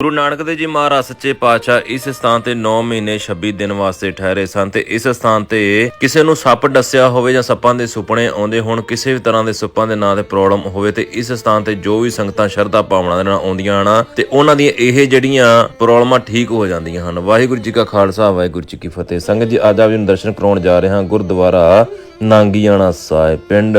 ਗੁਰੂ ਨਾਨਕ ਦੇਵ ਜੀ ਮਹਾਰਾਜ ਸੱਚੇ ਪਾਤਸ਼ਾਹ ਇਸ ਸਥਾਨ ਤੇ 9 ਮਹੀਨੇ 26 ਦਿਨ ਵਾਸਤੇ ਠਹਿਰੇ ਸਨ ਤੇ ਇਸ ਸਥਾਨ ਤੇ ਕਿਸੇ ਨੂੰ ਸੱਪ ਡੱਸਿਆ ਹੋਵੇ ਜਾਂ ਸੱਪਾਂ ਦੇ ਸੁਪਨੇ ਆਉਂਦੇ ਹੋਣ, ਕਿਸੇ ਵੀ ਤਰ੍ਹਾਂ ਦੇ ਸੱਪਾਂ ਦੇ ਨਾਂ ਤੇ ਪ੍ਰੋਬਲਮ ਹੋਵੇ ਤੇ ਇਸ ਸਥਾਨ ਤੇ ਜੋ ਵੀ ਸੰਗਤਾਂ ਸ਼ਰਧਾ ਭਾਵਨਾ ਦੇ ਨਾਲ ਆਉਂਦੀਆਂ ਹਨ ਤੇ ਉਹਨਾਂ ਦੀਆਂ ਇਹ ਜਿਹੜੀਆਂ ਪ੍ਰੋਬਲਮਾਂ ਠੀਕ ਹੋ ਜਾਂਦੀਆਂ ਹਨ। ਵਾਹਿਗੁਰੂ ਜੀ ਕਾ ਖਾਲਸਾ, ਵਾਹਿਗੁਰੂ ਜੀ ਕੀ ਫਤਿਹ। ਸੰਗਤ ਜੀ, ਅੱਜ ਆਪ ਜੀ ਨੂੰ ਦਰਸ਼ਨ ਕਰਾਉਣ ਜਾ ਰਹੇ ਹਾਂ ਗੁਰਦੁਆਰਾ ਨਾਂਗੀਆਣਾ ਸਾਹਿਬ, ਪਿੰਡ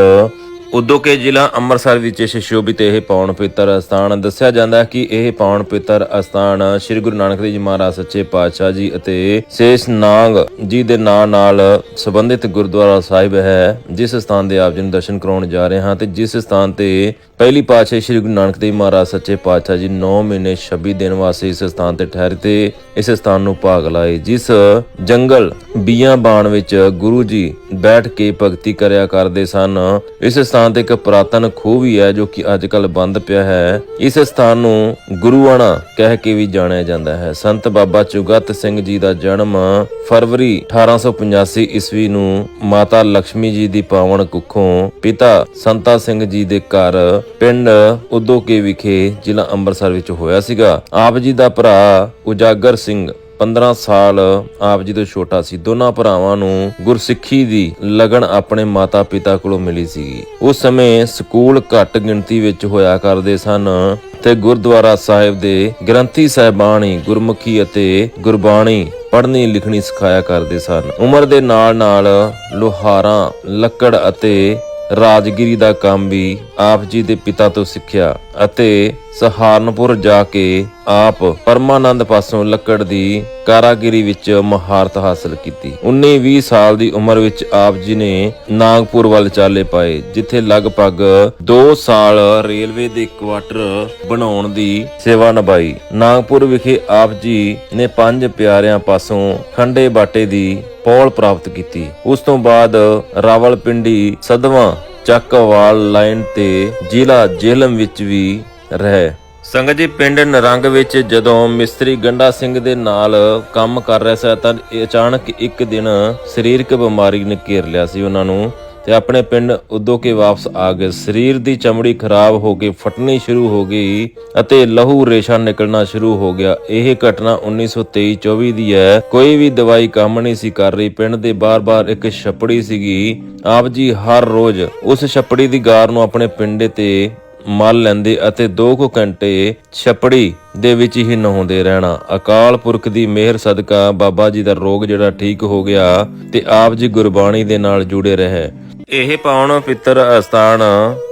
ਉਦੋਕੇ ਜ਼ਿਲ੍ਹਾ ਅੰਮ੍ਰਿਤਸਰ ਵਿੱਚ ਸ਼ਿਸ਼ੋਭਿਤ ਇਹ ਪਾਵਨ ਪਵਿੱਤਰ ਅਸਥਾਨ ਦੱਸਿਆ ਜਾਂਦਾ ਕਿ ਇਹ ਪਾਵਨ ਪਵਿੱਤਰ ਅਸਥਾਨ ਸ੍ਰੀ ਗੁਰੂ ਨਾਨਕ ਦੇਵ ਜੀ ਮਹਾਰਾਜ ਸੱਚੇ ਪਾਤਸ਼ਾਹ ਜੀ ਅਤੇ ਸੇਸ਼ ਨਾਗ ਜੀ ਦੇ ਨਾਂ ਨਾਲ ਸੰਬੰਧਿਤ ਗੁਰਦੁਆਰਾ ਸਾਹਿਬ ਹੈ, ਜਿਸ ਸਥਾਨ ਦੇ ਆਪ ਜੀ ਨੂੰ ਦਰਸ਼ਨ ਕਰਾਉਣ ਜਾ ਰਹੇ ਹਾਂ ਤੇ ਜਿਸ ਸਥਾਨ ਤੇ ਪਹਿਲੀ ਪਾਤਸ਼ਾਹ ਸ੍ਰੀ ਗੁਰੂ ਨਾਨਕ ਦੇਵ ਮਹਾਰਾਜ ਸੱਚੇ ਪਾਤਸ਼ਾਹ ਜੀ 9 ਮਹੀਨੇ 26 ਦਿਨ ਵਾਸਤੇ ਇਸ ਸਥਾਨ ਤੇ ਠਹਿਰੇ ਤੇ ਇਸ ਸਥਾਨ ਨੂੰ ਭਾਗ ਲਾਏ, ਜਿਸ ਜੰਗਲ ਬੀਆਂ ਬਾਣ ਵਿੱਚ ਗੁਰੂ ਜੀ ਬੈਠ ਕੇ ਭਗਤੀ ਕਰਿਆ ਕਰਦੇ ਸਨ। ਇਸ ਸਥਾਨ ਤੇ ਇੱਕ ਪੁਰਾਤਨ ਖੂਹ ਵੀ ਹੈ ਜੋ ਕਿ ਅੱਜ ਕੱਲ ਬੰਦ ਪਿਆ ਹੈ। ਇਸ ਸਥਾਨ ਨੂੰ ਗੁਰੂਆਣਾ ਕਹਿ ਕੇ ਵੀ ਜਾਣਿਆ ਜਾਂਦਾ ਹੈ। ਸੰਤ ਬਾਬਾ ਚੁਗਤ ਸਿੰਘ ਜੀ ਦਾ ਜਨਮ ਫਰਵਰੀ 1885 ਈਸਵੀ ਨੂੰ ਮਾਤਾ ਲక్ష్ਮੀ ਜੀ ਦੀ ਪਾਵਨ ਕੁੱਖੋਂ ਪਿਤਾ ਸੰਤਾ ਸਿੰਘ ਜੀ ਦੇ ਘਰ ਪਿੰਡ ਉਦੋਕੇ ਵਿਖੇ ਜ਼ਿਲ੍ਹਾ ਅੰਮ੍ਰਿਤਸਰ ਵਿੱਚ ਹੋਇਆ ਸੀਗਾ। ਆਪ ਜੀ ਦਾ ਭਰਾ ਉਜਾਗਰ ਸਿੰਘ 15 ਸਾਲ ਆਪ ਜੀ ਤੋਂ ਛੋਟਾ ਸੀ। ਦੋਨਾਂ ਭਰਾਵਾਂ ਨੂੰ ਗੁਰਸਿੱਖੀ ਦੀ ਲਗਨ ਆਪਣੇ ਮਾਤਾ-ਪਿਤਾ ਕੋਲੋਂ ਮਿਲੀ ਸੀ ਉਸ ਸਮੇਂ ਸਕੂਲ ਘੱਟ ਗਿਣਤੀ ਵਿੱਚ ਹੋਇਆ ਕਰਦੇ ਸਨ ਤੇ ਗੁਰਦੁਆਰਾ ਸਾਹਿਬ ਦੇ ਗ੍ਰੰਥੀ ਸਾਹਿਬਾਨ ਗੁਰਮੁਖੀ ਅਤੇ ਗੁਰਬਾਣੀ ਪੜ੍ਹਨੀ ਲਿਖਣੀ ਸਿਖਾਇਆ ਕਰਦੇ ਸਨ। ਉਮਰ ਦੇ ਨਾਲ-ਨਾਲ ਲੋਹਾਰਾਂ, ਲੱਕੜ ਅਤੇ ਰਾਜਗੀਰੀ ਦਾ ਕੰਮ ਵੀ ਆਪ ਜੀ ਦੇ ਪਿਤਾ ਤੋਂ ਸਿੱਖਿਆ ਅਤੇ ਸਹਾਰਨਪੁਰ ਜਾ ਕੇ ਆਪ ਪਰਮਾਨੰਦ ਪਾਸੋਂ ਲੱਕੜ ਦੀ ਕਾਰਾਗਿਰੀ ਵਿੱਚ ਮਹਾਰਤ ਹਾਸਲ ਕੀਤੀ। 19-20 ਸਾਲ ਦੀ ਉਮਰ ਵਿੱਚ ਆਪ ਜੀ ਨੇ ਨਾਗਪੁਰ ਵੱਲ ਚਾਲੇ ਪਾਏ, ਜਿੱਥੇ ਲਗਭਗ 2 ਸਾਲ ਰੇਲਵੇ ਦੇ ਕੁਆਟਰ ਬਣਾਉਣ ਦੀ ਸੇਵਾ ਨਿਭਾਈ। ਨਾਗਪੁਰ ਵਿਖੇ ਆਪ ਜੀ ਨੇ ਪੰਜ ਪਿਆਰਿਆਂ ਪਾਸੋਂ ਖੰਡੇ ਬਾਟੇ ਦੀ ਪੌਲ ਪ੍ਰਾਪਤ ਕੀਤੀ। ਉਸ ਤੋਂ ਬਾਅਦ ਰਾਵਲਪਿੰਡੀ ਸਦਵਾ ਚੱਕਵਾਲ ਲਾਈਨ ਤੇ ਜ਼ਿਲ੍ਹਾ ਜੇਲਮ ਵਿੱਚ ਵੀ ਰਹੇ। ਸੰਗਤ ਜੀ, ਪਿੰਡ ਨਰੰਗ ਵਿੱਚ ਜਦੋਂ ਮਿਸਤਰੀ ਗੰਡਾ ਸਿੰਘ ਦੇ ਨਾਲ ਕੰਮ ਕਰ ਰਿਹਾ ਸੀ ਤਾਂ ਅਚਾਨਕ ਇੱਕ ਦਿਨ ਸਰੀਰਕ ਬਿਮਾਰੀ ਨੇ ਘੇਰ ਲਿਆ ਸੀ। ਉਹਨਾਂ ਨੂੰ ਤੇ ਆਪਣੇ ਪਿੰਡ ਉਦੋਂ ਕੇ ਵਾਪਸ ਆ ਗਏ। ਸਰੀਰ ਦੀ ਚਮੜੀ ਖਰਾਬ ਹੋ ਗਈ, ਫਟਣੀ ਸ਼ੁਰੂ ਹੋ ਗਈ ਅਤੇ ਲਹੂ ਰੇਸ਼ਾ ਨਿਕਲਣਾ ਸ਼ੁਰੂ ਹੋ ਗਿਆ। ਇਹ ਘਟਨਾ 1923-24 ਦੀ ਹੈ। ਕੋਈ ਵੀ ਦਵਾਈ ਕੰਮ ਨਹੀਂ ਸੀ ਕਰ ਰਹੀ। ਪਿੰਡ ਦੇ ਬਾਰ-ਬਾਰ ਇੱਕ ਛੱਪੜੀ ਸੀਗੀ। ਆਪ ਜੀ ਹਰ ਰੋਜ਼ ਉਸ ਛੱਪੜੀ ਦੀ ਗਾਰ ਨੂੰ ਆਪਣੇ ਪਿੰਡੇ ਤੇ ਮਲ ਲੈਂਦੇ ਅਤੇ 2 ਕੁ ਘੰਟੇ ਛਪੜੀ ਦੇ ਵਿੱਚ ਹੀ ਨਹਾਉਂਦੇ ਰਹਿਣਾ। ਅਕਾਲ ਪੁਰਖ ਦੀ ਮਿਹਰ ਸਦਕਾ ਬਾਬਾ ਜੀ ਦਾ ਰੋਗ ਜਿਹੜਾ ਠੀਕ ਹੋ ਗਿਆ ਤੇ ਆਪ ਜੀ ਗੁਰਬਾਣੀ ਦੇ ਨਾਲ ਜੁੜੇ ਰਹੇ। ਇਹ ਪਾਉਣ ਪਿੱਤਰ ਅਸਥਾਨ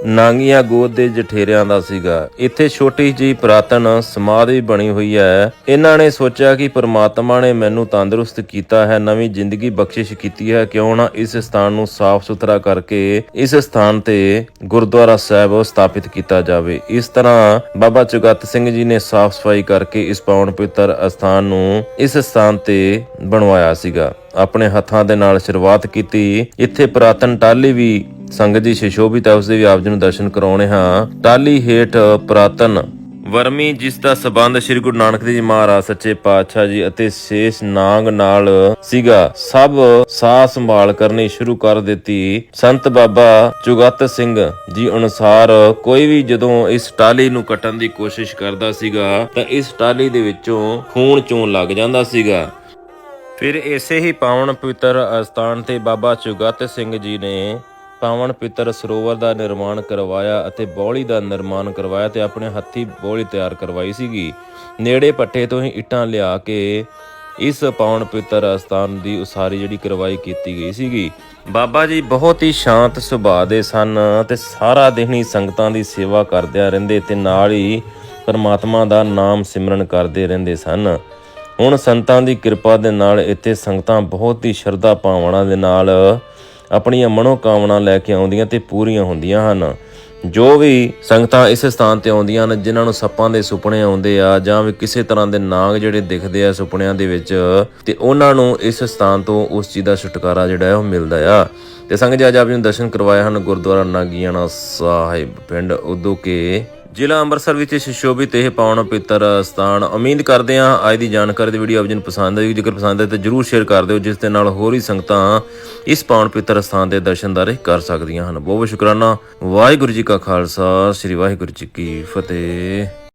ਨਾਂਗੀਆਂ ਗੋਦ ਦੇ ਜਠੇਰਿਆਂ ਦਾ ਸੀਗਾ। ਇੱਥੇ ਛੋਟੀ ਜੀ ਪ੍ਰਾਤਨ ਸਮਾਧੀ ਬਣੀ ਹੋਈ ਹੈ। ਇਹਨਾਂ ਨੇ ਸੋਚਿਆ ਕਿ ਪ੍ਰਮਾਤਮਾ ਨੇ ਮੈਨੂੰ ਤੰਦਰੁਸਤ ਕੀਤਾ ਹੈ, ਨਵੀਂ ਜ਼ਿੰਦਗੀ ਬਖਸ਼ਿਸ਼ ਕੀਤੀ ਹੈ। ਕਿਉਂ ਨਾ ਇਸ ਸਥਾਨ ਨੂੰ ਸਾਫ਼ ਸੁਥਰਾ ਕਰਕੇ ਇਸ ਸਥਾਨ ਤੇ ਗੁਰਦੁਆਰਾ ਸਾਹਿਬ ਸਥਾਪਿਤ ਕੀਤਾ ਜਾਵੇ। ਇਸ ਤਰ੍ਹਾਂ ਬਾਬਾ ਚੁਗਤ ਸਿੰਘ ਜੀ ਨੇ ਸਾਫ਼ ਸਫ਼ਾਈ ਕਰਕੇ ਇਸ ਪਾਵਨ ਪਿੱਤਰ ਅਸਥਾਨ ਨੂੰ ਇਸ ਸਥਾਨ ਤੇ ਬਣਵਾਇਆ ਸੀਗਾ। ਆਪਣੇ ਹੱਥਾਂ ਦੇ ਨਾਲ ਸ਼ੁਰੂਆਤ ਕੀਤੀ। ਇੱਥੇ ਪੁਰਾਤਨ ਟਾਲੀ ਵੀ ਸੰਗਤ ਜੀ ਸ਼ਿਸ਼ੋਭਿਤ ਹੈ ਉਸ ਦੇ ਵੀ ਆਪ ਜੀ ਨੂੰ ਦਰਸ਼ਨ ਕਰਾਉਣੇ ਹਾਂ। ਟਾਲੀ ਹੇਠ ਪੁਰਾਤਨ ਵਰਮੀ, ਜਿਸ ਦਾ ਸਬੰਧ ਸ੍ਰੀ ਗੁਰੂ ਨਾਨਕ ਦੇਵ ਜੀ ਮਹਾਰਾਜ ਸੱਚੇ ਪਾਤਸ਼ਾਹ ਜੀ ਅਤੇ ਸ਼ੇਸ਼ ਨਾਗ ਨਾਲ ਸੀਗਾ, ਸਭ ਸਾਹ ਸੰਭਾਲ ਕਰਨੀ ਸ਼ੁਰੂ ਕਰ ਦਿੱਤੀ। ਸੰਤ ਬਾਬਾ ਚੁਗਤ ਸਿੰਘ ਜੀ ਅਨੁਸਾਰ ਕੋਈ ਵੀ ਜਦੋਂ ਇਸ ਟਾਲੀ ਨੂੰ ਕੱਟਣ ਦੀ ਕੋਸ਼ਿਸ਼ ਕਰਦਾ ਸੀਗਾ, ਤਾਂ ਇਸ ਟਾਲੀ ਦੇ ਵਿੱਚੋਂ ਖੂਨ ਚੋਂ ਲੱਗ ਜਾਂਦਾ ਸੀਗਾ। ਫਿਰ ਇਸੇ ਹੀ ਪਾਵਨ ਪਵਿੱਤਰ ਅਸਥਾਨ ਤੇ ਬਾਬਾ ਚੁਗਤ ਸਿੰਘ ਜੀ ਨੇ ਪਾਵਨ ਪਵਿੱਤਰ ਸਰੋਵਰ ਦਾ ਨਿਰਮਾਣ ਕਰਵਾਇਆ ਅਤੇ ਬੌਲੀ ਦਾ ਨਿਰਮਾਣ ਕਰਵਾਇਆ ਤੇ ਆਪਣੇ ਹੱਥੀ ਬੌਲੀ ਤਿਆਰ ਕਰਵਾਈ ਸੀਗੀ। ਨੇੜੇ ਪੱਠੇ ਤੋਂ ਹੀ ਇੱਟਾਂ ਲਿਆ ਕੇ ਇਸ ਪਾਵਨ ਪਵਿੱਤਰ ਅਸਥਾਨ ਦੀ ਉਸਾਰੀ ਜਿਹੜੀ ਕਰਵਾਈ ਕੀਤੀ ਗਈ ਸੀਗੀ। ਬਾਬਾ ਜੀ ਬਹੁਤ ਹੀ ਸ਼ਾਂਤ ਸੁਭਾਅ ਦੇ ਸਨ ਤੇ ਸਾਰਾ ਦਿਨ ਹੀ ਸੰਗਤਾਂ ਦੀ ਸੇਵਾ ਕਰਦਿਆਂ ਰਹਿੰਦੇ ਤੇ ਨਾਲ ਹੀ ਪਰਮਾਤਮਾ ਦਾ ਨਾਮ ਸਿਮਰਨ ਕਰਦੇ ਰਹਿੰਦੇ ਸਨ। ਹੁਣ ਸੰਤਾਂ ਦੀ ਕਿਰਪਾ ਦੇ ਨਾਲ ਇੱਥੇ ਸੰਗਤਾਂ ਬਹੁਤ ਹੀ ਸ਼ਰਧਾ ਭਾਵਨਾ ਦੇ ਨਾਲ ਆਪਣੀਆਂ ਮਨੋਕਾਮਨਾ ਲੈ ਕੇ ਆਉਂਦੀਆਂ ਤੇ ਪੂਰੀਆਂ ਹੁੰਦੀਆਂ ਹਨ। ਜੋ ਵੀ ਸੰਗਤਾਂ ਇਸ ਸਥਾਨ ਤੇ ਆਉਂਦੀਆਂ ਨੇ ਜਿਨ੍ਹਾਂ ਨੂੰ ਸੱਪਾਂ ਦੇ ਸੁਪਨੇ ਆਉਂਦੇ ਆ ਜਾਂ ਵੀ ਕਿਸੇ ਤਰ੍ਹਾਂ ਦੇ ਨਾਗ ਜਿਹੜੇ ਦਿਖਦੇ ਆ ਸੁਪਨਿਆਂ ਦੇ ਵਿੱਚ, ਤੇ ਉਹਨਾਂ ਨੂੰ ਇਸ ਸਥਾਨ ਤੋਂ ਉਸ ਚੀਜ਼ ਦਾ ਛੁਟਕਾਰਾ ਜਿਹੜਾ ਹੈ ਉਹ ਮਿਲਦਾ ਆ। ਤੇ ਸੰਗਤ ਜੀ, ਅੱਜ ਆਪ ਜੀ ਨੂੰ ਦਰਸ਼ਨ ਕਰਵਾਏ ਹਨ ਗੁਰਦੁਆਰਾ ਨਾਗੀਆਣਾ ਸਾਹਿਬ ਪਿੰਡ, ਉਦੋਂ ਕੇ ਜ਼ਿਲ੍ਹਾ ਅੰਮ੍ਰਿਤਸਰ ਵਿੱਚ ਸ਼ਿਸ਼ੋਭਿਤ ਇਹ ਪਾਵਨ ਪਿੱਤਰ ਸਥਾਨ ਉਮੀਦ ਕਰਦੇ ਹਾਂ ਅੱਜ ਦੀ ਜਾਣਕਾਰੀ ਦੀ ਵੀਡੀਓ ਆਪ ਜੀ ਨੂੰ ਪਸੰਦ ਆਈ ਜੇਕਰ ਪਸੰਦ ਆਈ ਤਾਂ ਜਰੂਰ ਸ਼ੇਅਰ ਕਰ ਦਿਓ, ਜਿਸ ਦੇ ਨਾਲ ਹੋਰ ਹੀ ਸੰਗਤਾਂ ਇਸ ਪਾਵਨ ਪਿੱਤਰ ਸਥਾਨ ਦੇ ਦਰਸ਼ਨਦਾਰੇ ਕਰ ਸਕਦੀਆਂ ਹਨ। ਬਹੁਤ ਬਹੁਤ ਸ਼ੁਕਰਾਨਾ। ਵਾਹਿਗੁਰੂ ਜੀ ਕਾ ਖਾਲਸਾ, ਸ੍ਰੀ ਵਾਹਿਗੁਰੂ ਜੀ ਕੀ ਫਤਿਹ।